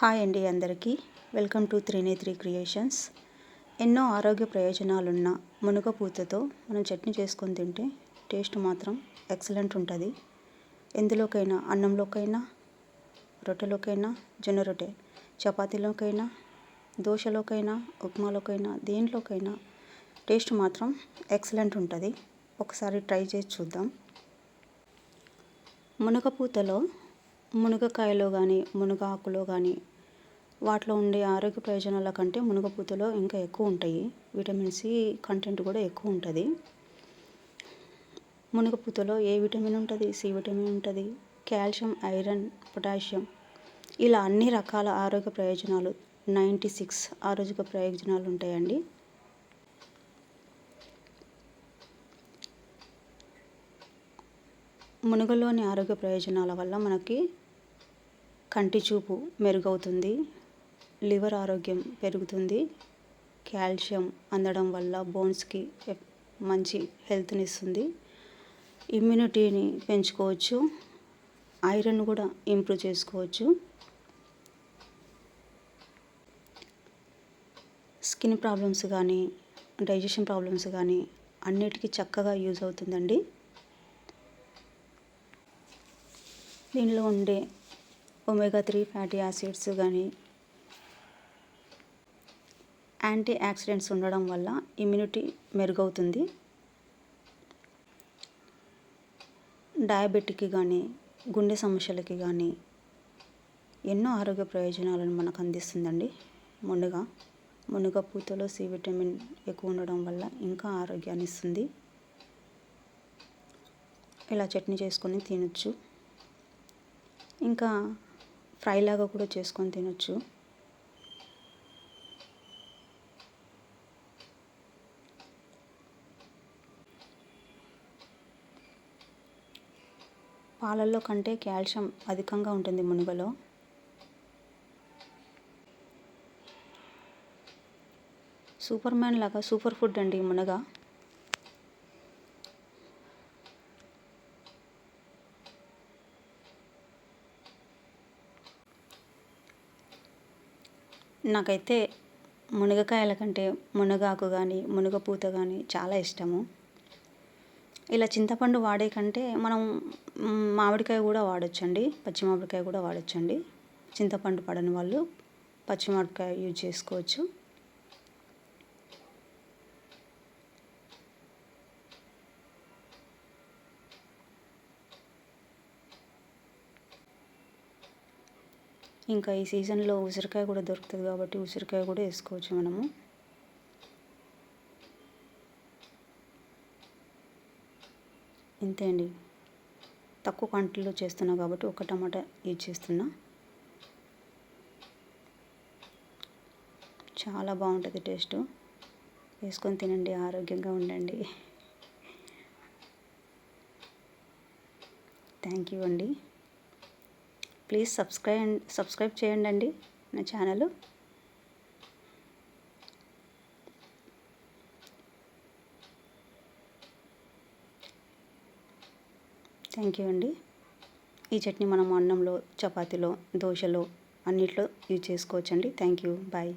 Hi అండి అందరికీ. Welcome to three creations. ఎన్నో ఆరోగ్య ప్రయోజనాలున్న మునగ పూతతో మనం చట్నీ చేసుకొని తింటే టేస్ట్ మాత్రం ఎక్సలెంట్ ఉంటుంది. ఎందులోకైనా అన్నంలోకైనా రొట్టెలోకైనా జొన్న రొట్టె చపాతీలోకైనా దోశలోకైనా ఉప్మాలోకైనా దేంట్లోకైనా టేస్ట్ మాత్రం ఎక్సలెంట్ ఉంటుంది. ఒకసారి ట్రై చేసి చూద్దాం. మునగపూతలో మునగకాయలో కానీ మునగ ఆకులో కానీ వాటిలో ఉండే ఆరోగ్య ప్రయోజనాల కంటే మునగపూతలో ఇంకా ఎక్కువ ఉంటాయి. విటమిన్ సి కంటెంట్ కూడా ఎక్కువ ఉంటుంది. మునగపూతలో ఏ విటమిన్ ఉంటుంది? సి విటమిన్ ఉంటుంది. కాల్షియం ఐరన్ పొటాషియం ఇలా అన్ని రకాల ఆరోగ్య ప్రయోజనాలు నైంటీ సిక్స్ ఆరోగ్య ప్రయోజనాలు ఉంటాయండి. మునగలోని ఆరోగ్య ప్రయోజనాల వల్ల మనకి కంటి చూపు మెరుగవుతుంది. లివర్ ఆరోగ్యం పెరుగుతుంది. కాల్షియం అందడం వల్ల బోన్స్కి మంచి హెల్త్ని ఇస్తుంది ఇమ్యూనిటీని పెంచుకోవచ్చు. ఐరన్ కూడా ఇంప్రూవ్ చేసుకోవచ్చు. స్కిన్ ప్రాబ్లమ్స్ కానీ డైజెషన్ ప్రాబ్లమ్స్ కానీ అన్నిటికీ చక్కగా యూజ్ అవుతుందండి. దీనిలో ఉండే ఒమేగా త్రీ ఫ్యాటీ యాసిడ్స్ కానీ యాంటీ యాక్సిడెంట్స్ ఉండడం వల్ల ఇమ్యూనిటీ మెరుగవుతుంది. డయాబెటిక్కి కానీ గుండె సమస్యలకి కానీ ఎన్నో ఆరోగ్య ప్రయోజనాలను మనకు అందిస్తుందండి. మునగ మునుగ పూతలో సి విటమిన్ ఎక్కువ ఉండడం వల్ల ఇంకా ఆరోగ్యాన్ని ఇస్తుంది. ఇలా చట్నీ చేసుకొని తినొచ్చు. ఇంకా ఫ్రై లాగా కూడా చేసుకొని తినొచ్చు. పాలల్లో కంటే కాల్షియం అధికంగా ఉంటుంది మునుగలో. సూపర్ మ్యాన్ లాగా సూపర్ ఫుడ్ అండి మునగ. నాకైతే మునగకాయల కంటే మునగాకు కానీ మునగపూత కానీ చాలా ఇష్టము. ఇలా చింతపండు వాడే కంటే మనం మామిడికాయ కూడా వాడొచ్చండి పచ్చి మామిడికాయ కూడా వాడొచ్చండి. చింతపండు పడని వాళ్ళు పచ్చి మామిడికాయ యూజ్ చేసుకోవచ్చు. ఇంకా ఈ సీజన్లో ఉసిరికాయ కూడా దొరుకుతుంది కాబట్టి ఉసిరికాయ కూడా వేసుకోవచ్చు మనము. ఇంతే అండి. తక్కువ క్వాంటిటీలో చేస్తున్నా కాబట్టి ఒక టమాటా యూజ్ చేస్తున్నా. చాలా బాగుంటుంది టేస్ట్. వేసుకొని తినండి ఆరోగ్యంగా ఉండండి. థ్యాంక్ యూ అండి. ప్లీజ్ సబ్స్క్రైబ్ సబ్స్క్రైబ్ చేయండి అండి నా ఛానల్. థ్యాంక్ యూ అండి. ఈ చట్నీ మనం అన్నంలో చపాతీలో దోశలో అన్నిట్లో యూజ్ చేసుకోవచ్చండి. Thank you. బాయ్.